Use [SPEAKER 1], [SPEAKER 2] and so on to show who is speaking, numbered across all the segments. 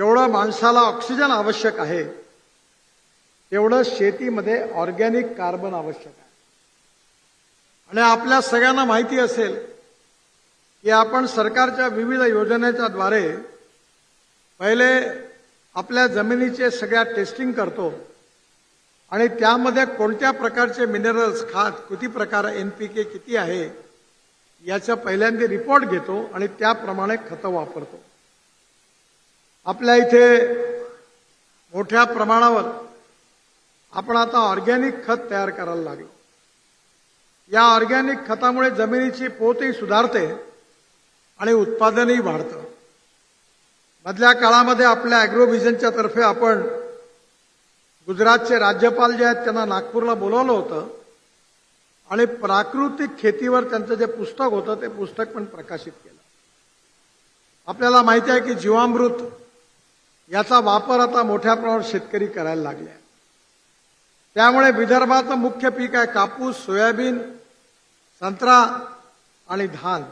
[SPEAKER 1] जेवढं माणसाला ऑक्सिजन आवश्यक आहे. तेवढं शेतीमध्ये ऑर्गॅनिक कार्बन आवश्यक आहे. आणि आपल्या सगळ्यांना माहिती असेल की आपण सरकारच्या विविध योजनेच्या द्वारे पहिले आपल्या जमिनीचे सगळ्या टेस्टिंग करतो. आणि त्यामध्ये कोणत्या प्रकारचे मिनरल्स खात किती प्रकार एन पी के किती आहे याचा पहिल्यांदा रिपोर्ट घेतो आणि त्याप्रमाणे खतं वापरतो. आपल्या इथे मोठ्या प्रमाणावर आपण आता ऑर्गॅनिक खत तयार करायला लागलो. या ऑर्गॅनिक खतामुळे जमिनीची पोतही सुधारते आणि उत्पादनही वाढतं. मधल्या काळामध्ये आपल्या अॅग्रोव्हिजनच्या तर्फे आपण गुजरातचे राज्यपाल जे आहेत त्यांना नागपूरला बोलवलं होतं आणि प्राकृतिक खेतीवर त्यांचं जे पुस्तक होतं ते पुस्तक पण प्रकाशित केलं. आपल्याला माहिती आहे की जीवामृत याचा वापर आता मोठ्या प्रमाणात शेतकरी करायला लागले. त्यामुळे विदर्भाचं मुख्य पीक आहे कापूस सोयाबीन संत्रा आणि धान.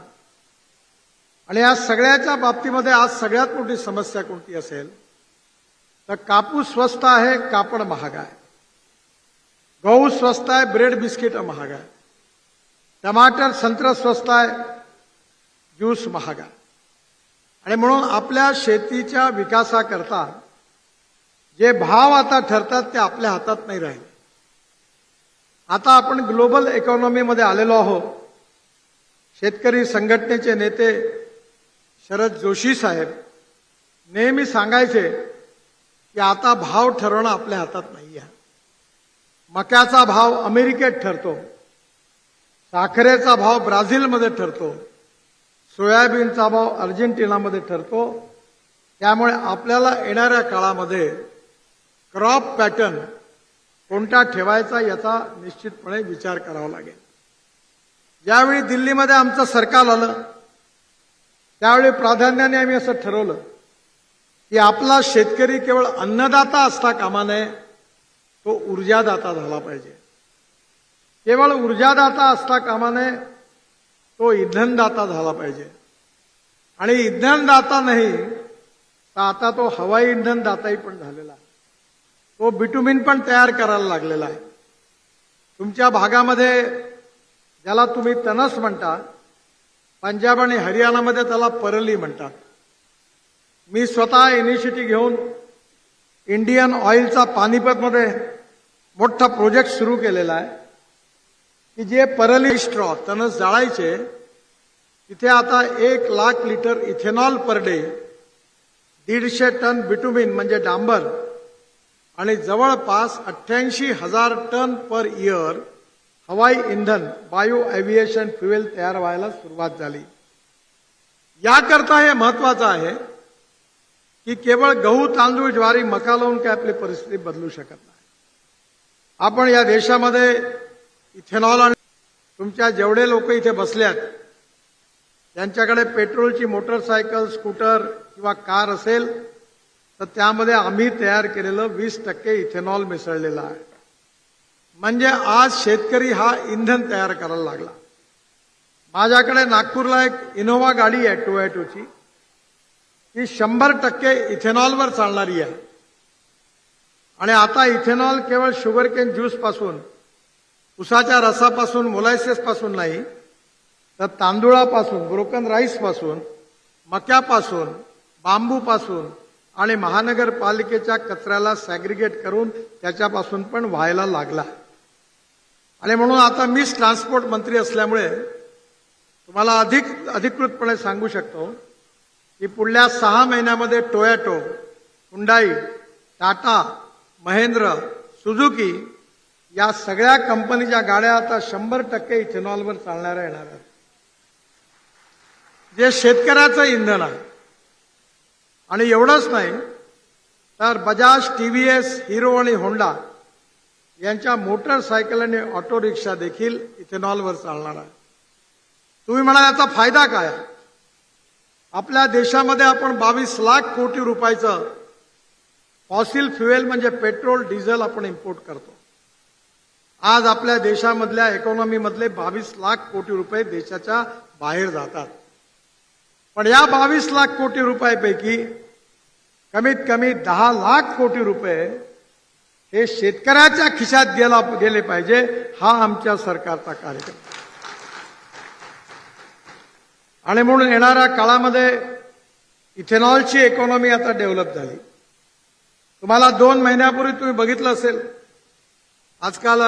[SPEAKER 1] आणि या सगळ्याच्या बाबतीमध्ये आज सगळ्यात मोठी समस्या कोणती असेल तर कापूस स्वस्त आहे कापड महाग आहे. गहू स्वस्त आहे ब्रेड बिस्किट महाग आहे. टमाटर संत्र स्वस्त आहे ज्यूस महाग आहे. आणि म्हणून आपल्या शेतीच्या विकासाकरता जे भाव आता ठरतात ते आपल्या हातात नाही राहिले. आता आपण ग्लोबल इकॉनॉमीमध्ये आलेलो आहोत. शेतकरी संघटनेचे नेते शरद जोशी साहेब नेहमी सांगायचे की आता भाव ठरवणं आपल्या हातात नाही आहे. मक्याचा भाव अमेरिकेत ठरतो. साखरेचा भाव ब्राझीलमध्ये ठरतो. सोयाबीनचा भाव अर्जेंटिनामध्ये ठरतो. त्यामुळे आपल्याला येणाऱ्या काळामध्ये क्रॉप पॅटर्न कोणता ठेवायचा याचा निश्चितपणे विचार करावा लागेल. ज्यावेळी दिल्लीमध्ये आमचं सरकार आलं त्यावेळी प्राधान्याने आम्ही असं ठरवलं की आपला शेतकरी केवळ अन्नदाता असता कामा नये तो ऊर्जादाता झाला पाहिजे. केवळ ऊर्जादाता असता कामा नये तो इंधनदाता झाला पाहिजे. आणि इंधनदाता नाही तर आता तो हवाई इंधनदाताही पण झालेला आहे. तो बिटुमिन पण तयार करायला लागलेला आहे. तुमच्या भागामध्ये ज्याला तुम्ही तनस म्हणता पंजाब आणि हरियाणामध्ये त्याला परली म्हणतात. मी स्वतः इनिशिएटिव्ह घेऊन इंडियन ऑइलचा पानिपतमध्ये मोठा प्रोजेक्ट सुरू केलेला आहे. की जे परली स्ट्रॉ तणस जाळायचे तिथे आता एक lakh litre ethanol per day दीडशे टन बिटुमिन म्हणजे डांबर आणि जवळपास अठ्ठ्याऐंशी हजार टन पर इयर हवाई इंधन बायो एव्हिएशन फ्युएल तयार व्हायला सुरुवात झाली. याकरता हे महत्वाचं आहे की केवळ गहू तांदूळ ज्वारी मका लावून काय आपली परिस्थिती बदलू शकत नाही. आपण या देशामध्ये इथेनॉल आणि तुमच्या जेवढे लोक इथे बसल्यात त्यांच्याकडे पेट्रोलची मोटरसायकल स्कूटर किंवा कार असेल तर त्यामध्ये आम्ही तयार केलेलं वीस टक्के इथेनॉल मिसळलेलं आहे. म्हणजे आज शेतकरी हा इंधन तयार करायला लागला. माझ्याकडे नागपूरला एक इनोव्हा गाडी आहे टोयॅटोची. ती शंभर टक्के इथेनॉलवर चालणारी आहे. आणि आता इथेनॉल केवळ शुगर केन ज्यूसपासून उसाच्या रसापासून मोलायसेसपासून नाही तर तांदूळापासून ब्रोकन राईसपासून मक्यापासून बांबूपासून आणि महानगरपालिकेच्या कचऱ्याला सॅग्रिगेट करून त्याच्यापासून पण व्हायला लागला. आणि म्हणून आता मीच ट्रान्सपोर्ट मंत्री असल्यामुळे तुम्हाला अधिक अधिकृतपणे सांगू शकतो की पुढल्या सहा महिन्यामध्ये Toyota Hyundai Tata Mahindra Suzuki या सगळ्या कंपनीच्या गाड्या आता शंभर टक्के इथेनॉलवर चालणाऱ्या येणार आहेत. जे शेतकऱ्याचं इंधन आहे. आणि एवढंच नाही तर बजाज टीव्हीएस हिरो आणि होंडा यांच्या मोटरसायकल आणि ऑटो रिक्षा देखील इथेनॉलवर चालणार आहे तुम्ही म्हणा याचा फायदा काय आपल्या देशामध्ये आपण बावीस लाख कोटी रुपयाचं फॉसिल फ्युएल म्हणजे पेट्रोल डिझेल आपण इम्पोर्ट करतो. आज आपल्या देशामधल्या इकॉनॉमीमधले बावीस लाख कोटी रुपये देशाच्या बाहेर जातात. पण या बावीस लाख कोटी रुपयापैकी कमीत कमी दहा लाख कोटी रुपये हे शेतकऱ्याच्या खिशात गेला गेले पाहिजे हा आमच्या सरकारचा कार्यक्रम. आणि म्हणून येणाऱ्या काळामध्ये इथेनॉलची इकॉनॉमी आता डेव्हलप झाली. तुम्हाला दोन महिन्यापूर्वी तुम्ही बघितलं असेल आजकाल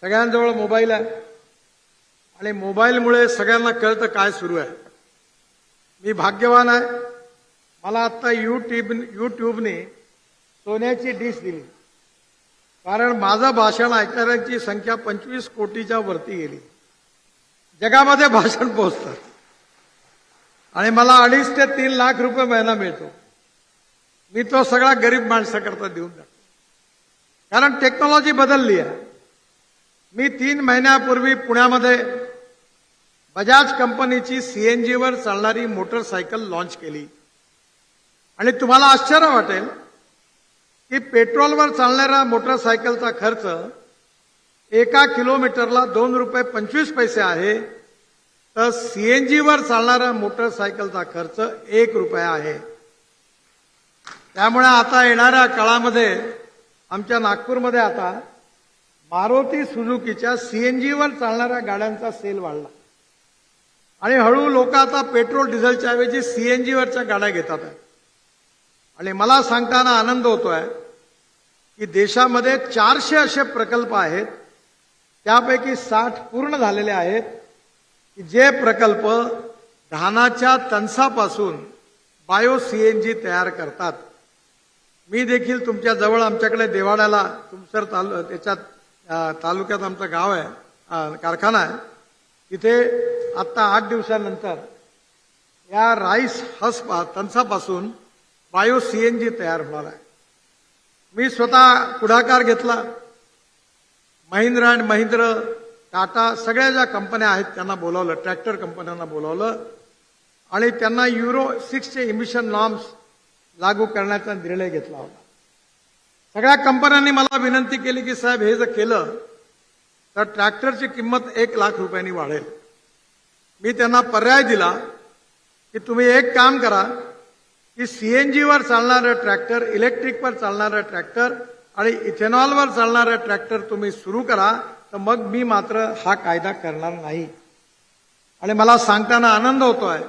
[SPEAKER 1] सगळ्यांजवळ मोबाईल आहे. आणि मोबाईलमुळे सगळ्यांना कळतं काय सुरू आहे. मी भाग्यवान आहे. मला आत्ता युट्यूब युट्यूबने सोन्याची डिश दिली. कारण माझं भाषण ऐकणाऱ्यांची संख्या पंचवीस कोटीच्या वरती गेली. जगामध्ये भाषण पोहोचतं. आणि मला अडीच ते तीन लाख रुपये महिना मिळतो. मी तो सगळा गरीब माणसाकरता देऊन टाकतो. कारण टेक्नॉलॉजी बदलली आहे. मी तीन महिन्यापूर्वी पुण्यामध्ये बजाज कंपनीची सी एन जीवर चालणारी मोटरसायकल लॉन्च केली. आणि तुम्हाला आश्चर्य वाटेल की पेट्रोलवर चालणाऱ्या मोटरसायकलचा खर्च एका किलोमीटरला दोन रुपये पंचवीस पैसे आहे तर सी एन जीवर चालणाऱ्या मोटरसायकलचा खर्च एक रुपया आहे. त्यामुळे आता येणाऱ्या काळामध्ये आमच्या नागपूरमध्ये आता मारुती सुझुकीच्या सीएनजीवर चालणाऱ्या गाड्यांचा सेल वाढला. आणि हळू लोक आता पेट्रोल डिझेलच्या ऐवजी सीएनजीवरच्या गाड्या घेतात आहे. आणि मला सांगताना आनंद होतोय की देशामध्ये चारशे असे प्रकल्प आहेत त्यापैकी साठ पूर्ण झालेले आहेत की जे प्रकल्प धानाच्या तणसापासून बायो सीएनजी तयार करतात. मी देखील तुमच्या जवळ आमच्याकडे देवाड्याला तुमसर तालु त्याच्यात तालुक्यात आमचं गाव आहे कारखाना आहे. तिथे आत्ता आठ दिवसानंतर या राईस हस तणसापासून बायो सी एन जी तयार होणार आहे. मी स्वतः पुढाकार घेतला. महिंद्रा अँड महिंद्र टाटा सगळ्या ज्या कंपन्या आहेत त्यांना बोलावलं ट्रॅक्टर कंपन्यांना बोलावलं. आणि त्यांना युरो सिक्सचे इमिशन नॉर्म्स लागू करण्याचा निर्णय घेतला होता. सगळ्या कंपन्यांनी मला विनंती केली की साहेब हे जर केलं तर ट्रॅक्टरची किंमत एक लाख रुपयांनी वाढेल. मी त्यांना पर्याय दिला की तुम्ही एक काम करा की सीएनजीवर चालणारं ट्रॅक्टर इलेक्ट्रिकवर चालणारं ट्रॅक्टर आणि इथेनॉलवर चालणारं ट्रॅक्टर तुम्ही सुरू करा तर मग मी मात्र हा कायदा करणार नाही. आणि मला सांगताना आनंद होतोय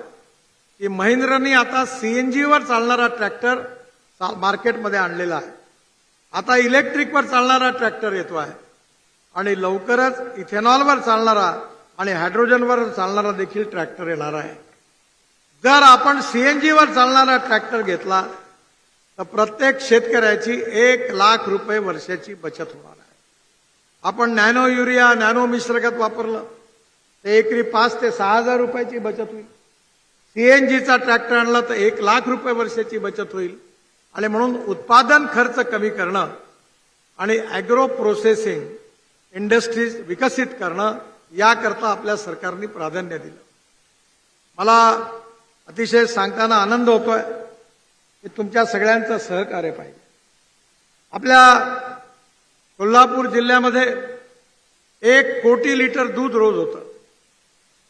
[SPEAKER 1] की महिंद्रनी आता सीएनजीवर चालणारा ट्रॅक्टर चा- मार्केटमध्ये आणलेला आहे. आता इलेक्ट्रिकवर चालणारा ट्रॅक्टर येतो आहे. आणि लवकरच इथेनॉलवर चालणारा आणि हायड्रोजनवर चालणारा देखील ट्रॅक्टर येणार आहे. जर आपण सीएनजीवर चालणारा ट्रॅक्टर घेतला तर प्रत्येक शेतकऱ्याची एक लाख रुपये वर्षाची बचत होणार आहे. आपण नॅनो युरिया नॅनो मिश्रगत वापरलं तर एकरी पाच ते सहा हजार रुपयाची बचत होईल. सीएनजीचा ट्रॅक्टर आणला तर एक लाख रुपये वर्षाची बचत होईल. आणि म्हणून उत्पादन खर्च कमी करणं आणि अॅग्रो प्रोसेसिंग इंडस्ट्रीज विकसित करणं याकरता आपल्या सरकारने प्राधान्य दिलं. मला अतिशय सांगताना आनंद होतोय की तुमच्या सगळ्यांचं सहकार्य पाहिजे. आपल्या कोल्हापूर जिल्ह्यामध्ये एक कोटी लिटर दूध रोज होतं.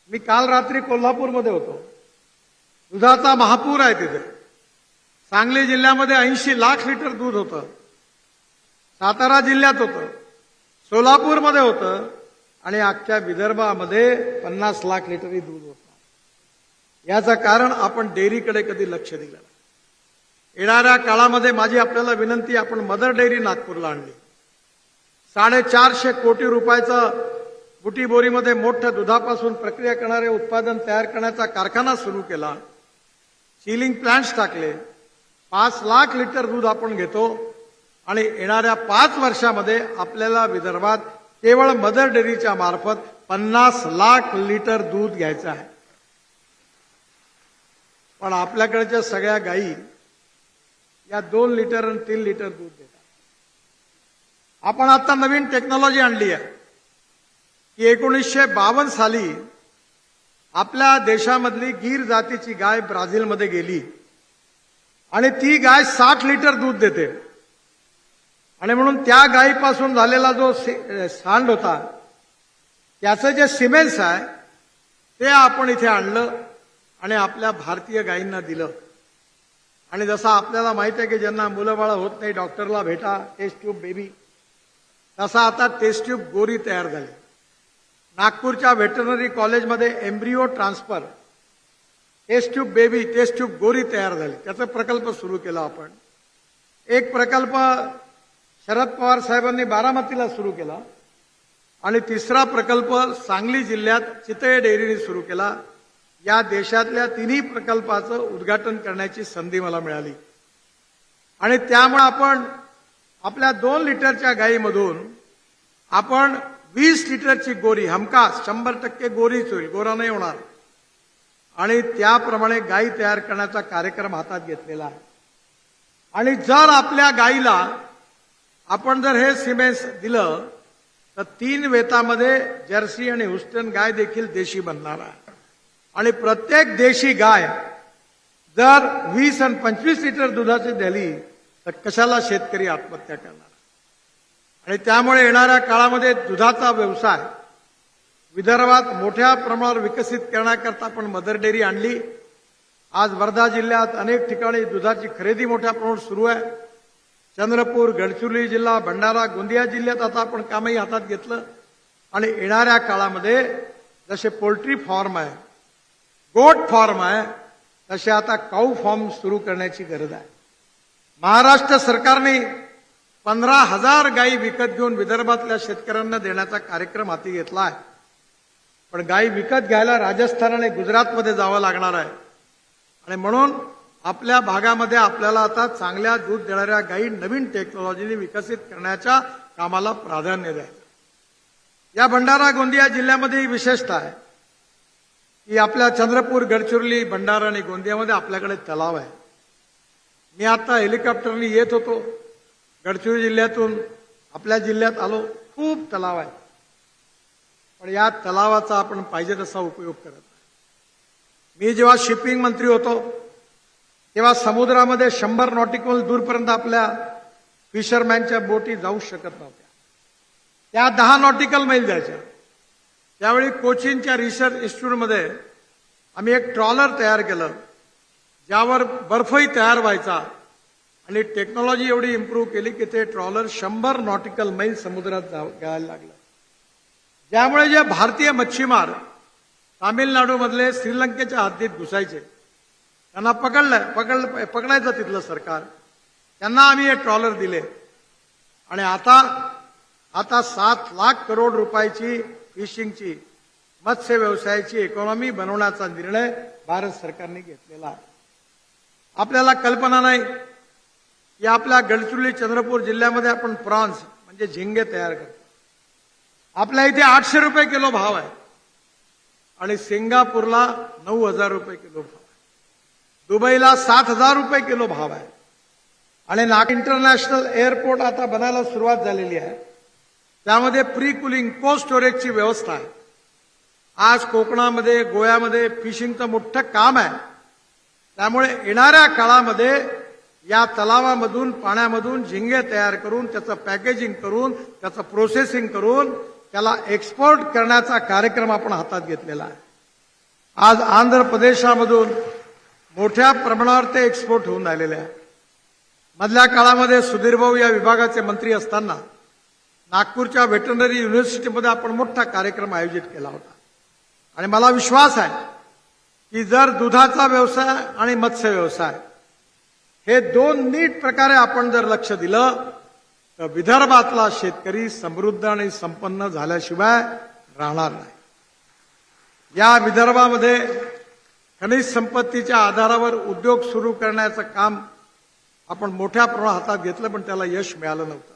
[SPEAKER 1] मी काल रात्री कोल्हापूरमध्ये होतो. दुधाचा महापूर आहे तिथे. सांगली जिल्ह्यामध्ये ऐंशी लाख लिटर दूध होतं. सातारा जिल्ह्यात होतं. सोलापूरमध्ये होतं. आणि अख्ख्या विदर्भामध्ये पन्नास लाख लिटरही दूध होतं. याचं कारण आपण डेअरीकडे कधी लक्ष दिलं येणाऱ्या काळामध्ये माझी आपल्याला विनंती आपण मदर डेअरी नागपूरला आणली. साडेचारशे कोटी रुपयाचं बुटीबोरीमध्ये मोठ्या दुधापासून प्रक्रिया करणारे उत्पादन तयार करण्याचा कारखाना सुरू केला. चिलिंग प्लांट्स टाकले. पाच लाख लिटर दूध आपण घेतो आणि येणाऱ्या पाच वर्षामध्ये आपल्याला विदर्भात केवळ मदर डेअरीच्या मार्फत पन्नास लाख लिटर दूध घ्यायचं आहे. पण आपल्याकडच्या सगळ्या गायी या दोन लिटर आणि तीन लिटर दूध देतात. आपण आता नवीन टेक्नॉलॉजी आणली आहे. की एकोणीसशे बावन्न साली आपल्या देशामधली गीर जातीची गाय ब्राझीलमध्ये गेली. आणि ती गाय साठ लिटर दूध देते. आणि म्हणून त्या गायीपासून झालेला जो से- सांड होता त्याचं जे सिमेंट्स आहे ते आपण इथे आणलं आणि आपल्या भारतीय गायींना दिलं. आणि जसं आपल्याला माहीत आहे की ज्यांना मुलं बाळं होत नाही डॉक्टरला भेटा टेस्ट ट्यूब बेबी. तसा आता टेस्ट ट्यूब गोरी तयार झाली. नागपूरच्या व्हेटरनरी कॉलेजमध्ये embryo transfer test tube baby test tube गोरी तयार झाली. त्याचा प्रकल्प सुरू केला आपण. एक प्रकल्प शरद पवार साहेबांनी बारामतीला सुरू केला. आणि तिसरा प्रकल्प सांगली जिल्ह्यात चितळे डेअरीने सुरू केला. या देशातल्या तिन्ही प्रकल्पाचं उद्घाटन करण्याची संधी मला मिळाली. आणि त्यामुळे आपण आपल्या दोन लिटरच्या गायीमधून आपण वीस लिटरची गोरी हमखास शंभर टक्के गोरीच होईल गोरा नाही होणार. आणि त्याप्रमाणे गायी तयार करण्याचा कार्यक्रम हातात घेतलेला आहे. आणि जर आपल्या गायीला आपण जर हे सिमेंट दिलं तर तीन वेतामध्ये जर्सी आणि हुस्टन गाय देखील देशी बनणार आहे. आणि प्रत्येक देशी गाय जर वीस आणि पंचवीस लिटर दुधाची दिली तर कशाला शेतकरी आत्महत्या करणार? आणि त्यामुळे येणाऱ्या काळामध्ये दुधाचा व्यवसाय विदर्भात मोठ्या प्रमाणावर विकसित करण्याकरता आपण मदर डेअरी आणली. आज वर्धा जिल्ह्यात अनेक ठिकाणी दुधाची खरेदी मोठ्या प्रमाणात सुरू आहे. चंद्रपूर गडचिरोली जिल्हा भंडारा गोंदिया जिल्ह्यात आता आपण कामही हातात घेतलं. आणि येणाऱ्या काळामध्ये जसे पोल्ट्री फॉर्म आहे गोट फॉर्म आहे तसे आता काऊ फॉर्म सुरू करण्याची गरज आहे. महाराष्ट्र सरकारने पंधरा हजार गायी विकत घेऊन विदर्भातल्या शेतकऱ्यांना देण्याचा कार्यक्रम हाती घेतला आहे. पण गायी विकत घ्यायला राजस्थान आणि गुजरातमध्ये जावं लागणार आहे. आणि म्हणून आपल्या भागामध्ये आपल्याला आता चांगल्या दूध देणाऱ्या गायी नवीन टेक्नॉलॉजीने विकसित करण्याच्या कामाला प्राधान्य द्यायचं या भंडारा गोंदिया जिल्ह्यामध्ये विशेषतः विशेषता आहे. की आपल्या चंद्रपूर गडचिरोली भंडारा आणि गोंदियामध्ये आपल्याकडे तलाव आहे. मी आता हेलिकॉप्टरने येत होतो. गडचिरोली जिल्ह्यातून आपल्या जिल्ह्यात आलो. खूप तलाव आहे. पण या तलावाचा आपण पाहिजे तसा उपयोग करत नाही. मी जेव्हा शिपिंग मंत्री होतो तेव्हा समुद्रामध्ये शंभर नॉटिकल दूरपर्यंत आपल्या फिशरमॅनच्या बोटी जाऊ शकत नव्हत्या. त्या दहा नॉटिकल मैल जायच्या त्यावेळी कोचीनच्या रिसर्च इन्स्टिट्यूटमध्ये आम्ही एक ट्रॉलर तयार केलं ज्यावर बर्फही तयार व्हायचा. आणि टेक्नॉलॉजी एवढी इम्प्रूव्ह केली की ते ट्रॉलर शंभर नॉटिकल मैल समुद्रात जायला लागलं. ज्यामुळे जे भारतीय मच्छीमार तामिळनाडूमधले श्रीलंकेच्या हद्दीत घुसायचे. त्यांना पकडलं पकडलं पकडायचं तिथलं सरकार. त्यांना आम्ही हे ट्रॉलर दिले. आणि आता आता सात लाख करोड रुपयाची फिशिंगची मत्स्य व्यवसायाची इकॉनॉमी बनवण्याचा निर्णय भारत सरकारने घेतलेला आहे. आपल्याला कल्पना नाही या आपल्या गडचिरोली चंद्रपूर जिल्ह्यामध्ये आपण प्रॉन्स म्हणजे झिंगे तयार करतो. आपल्या इथे आठशे रुपये किलो भाव आहे. आणि सिंगापूरला नऊ हजार रुपये किलो भाव आहे. दुबईला सात हजार रुपये किलो भाव आहे. आणि नाग इंटरनॅशनल एअरपोर्ट आता बनायला सुरुवात झालेली आहे. त्यामध्ये प्री कुलिंग को स्टोरेजची व्यवस्था आहे. आज कोकणामध्ये गोव्यामध्ये फिशिंगचं मोठं काम आहे. त्यामुळे येणाऱ्या काळामध्ये या तलावामधून पाण्यामधून झिंगे तयार करून त्याचं पॅकेजिंग करून त्याचं प्रोसेसिंग करून त्याला एक्सपोर्ट करण्याचा कार्यक्रम आपण हातात घेतलेला आहे. आज आंध्र प्रदेशामधून मोठ्या प्रमाणावर ते एक्सपोर्ट होऊन राहिलेले आहे. मधल्या काळामध्ये सुधीर भाऊ या विभागाचे मंत्री असताना नागपूरच्या व्हेटरनरी युनिव्हर्सिटीमध्ये आपण मोठा कार्यक्रम आयोजित केला होता. आणि मला विश्वास आहे की जर दुधाचा व्यवसाय आणि मत्स्य व्यवसाय हे दोन नीट प्रकारे आपण जर लक्ष दिलं तर विदर्भातला शेतकरी समृद्ध आणि संपन्न झाल्याशिवाय राहणार नाही. या विदर्भामध्ये खनिज संपत्तीच्या आधारावर उद्योग सुरू करण्याचं काम आपण मोठ्या प्रमाणात हातात घेतलं पण त्याला यश मिळालं नव्हतं.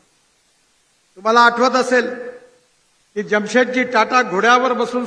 [SPEAKER 1] तुम्हाला आठवत असेल की जमशेदजी टाटा घोड्यावर बसून